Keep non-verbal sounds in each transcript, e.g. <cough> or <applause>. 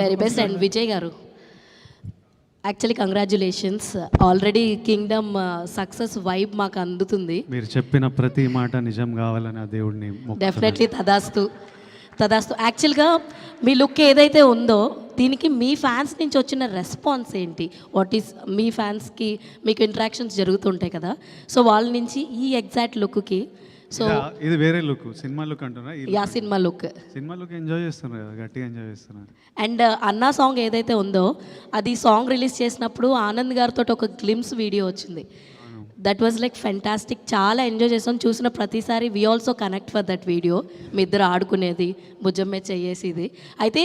Very best and Vijay గారు actually congratulations already Kingdom success vibe మాకు అందుతుంది. మీరు చెప్పిన ప్రతి మాట నిజం కావాలని ఆ దేవుడిని. డెఫినెట్లీ తదాస్తు తదాస్తు. యాక్చువల్గా మీ లుక్ ఏదైతే ఉందో దీనికి మీ ఫ్యాన్స్ నుంచి వచ్చిన రెస్పాన్స్ ఏంటి? వాట్ ఈస్ మీ ఫ్యాన్స్కి మీకు ఇంటరాక్షన్స్ జరుగుతుంటాయి కదా. సో వాళ్ళ నుంచి ఈ ఎగ్జాక్ట్ లుక్కి సో ఇదా? వేరే లుక్ సినిమా లుక్ అంటున్నా yeah cinema look cinema look enjoy చేస్తున్నారు కదా గట్టిగా ఎంజాయ్ చేస్తున్నారు. అండ్ అన్నా సాంగ్ ఏదైతే ఉందో అది సాంగ్ రిలీజ్ చేసినప్పుడు ఆనంద్ గారితో ఒక గ్లిమ్స్ వీడియో వచ్చింది. దట్ వాజ్ లైక్ ఫెంటాస్టిక్ చాలా ఎంజాయ్ చేసాం చూసిన ప్రతిసారి we also connect for that video మీ ఇద్దరు ఆడుకునేది భుజమ్మే చేయేసిది. అయితే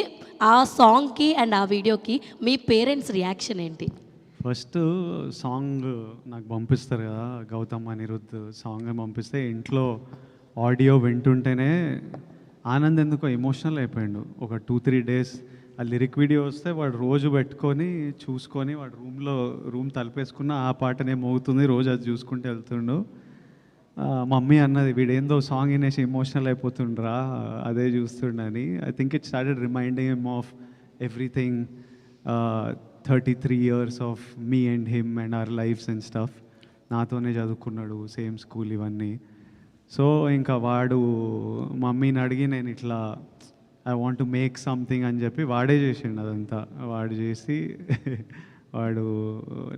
ఆ సాంగ్కి అండ్ ఆ వీడియోకి మీ పేరెంట్స్ రియాక్షన్ ఏంటి? ఫస్ట్ సాంగ్ నాకు పంపిస్తారు కదా గౌతమ్ అనిరుద్ధ్ సాంగ్ పంపిస్తే ఇంట్లో ఆడియో వింటుంటేనే ఆనంద్ ఎందుకో ఎమోషనల్ అయిపోయాడు. ఒక టూ త్రీ డేస్ ఆ లిరిక్ వీడియో వస్తే వాడు రోజు పెట్టుకొని చూసుకొని వాడు రూమ్లో రూమ్ తలపేసుకున్న ఆ పాటనే మోగుతుంది రోజు అది చూసుకుంటూ వెళ్తుండు. మమ్మీ అన్నది వీడేందో సాంగ్ వినేసి ఎమోషనల్ అయిపోతుండ్రా అదే చూస్తుండని. I think it started reminding him of everything thirty three years of me and him and our lives and stuff నాతోనే చదువుకున్నాడు సేమ్ స్కూల్ ఇవన్నీ. సో ఇంకా వాడు మమ్మీని అడిగి నేను ఇట్లా I want to make something అని చెప్పి వాడే చేసిండు అదంతా. వాడు చేసి <laughs> వాడు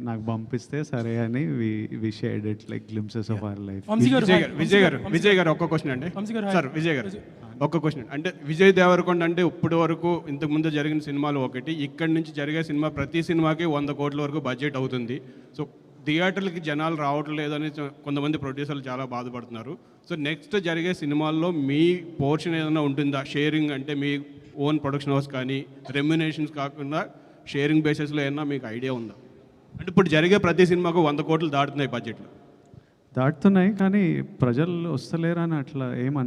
నాకు పంపిస్తే సరే అని we we shared it like glimpses of our life Vijay. గారు విజయ్ గారు విజయ్ గారు. ఒక్క క్వశ్చన్ అండి. సార్ విజయ్ గారు ఒక్క క్వశ్చన్ అంటే విజయ్ దేవరకొండ అంటే ఇప్పటి వరకు ఇంతకు ముందు జరిగిన సినిమాలు ఒకటి ఇక్కడి నుంచి జరిగే సినిమా ప్రతి సినిమాకి వంద కోట్ల వరకు బడ్జెట్ అవుతుంది. సో థియేటర్లకి జనాలు రావటం లేదని కొంతమంది ప్రొడ్యూసర్లు చాలా బాధపడుతున్నారు. సో నెక్స్ట్ జరిగే సినిమాల్లో మీ పోర్షన్ ఏదైనా ఉంటుందా? షేరింగ్ అంటే మీ ఓన్ ప్రొడక్షన్ హౌస్ కానీ రెమ్యునేషన్స్ కాకుండా షేరింగ్ బేసిస్లో ఏమన్నా మీకు ఐడియా ఉందా? అంటే ఇప్పుడు జరిగే ప్రతి సినిమాకు వంద కోట్లు దాటుతున్నాయి బడ్జెట్లో. దాటుతున్నాయి కానీ ప్రజలు వస్తలేరని అట్లా ఏమని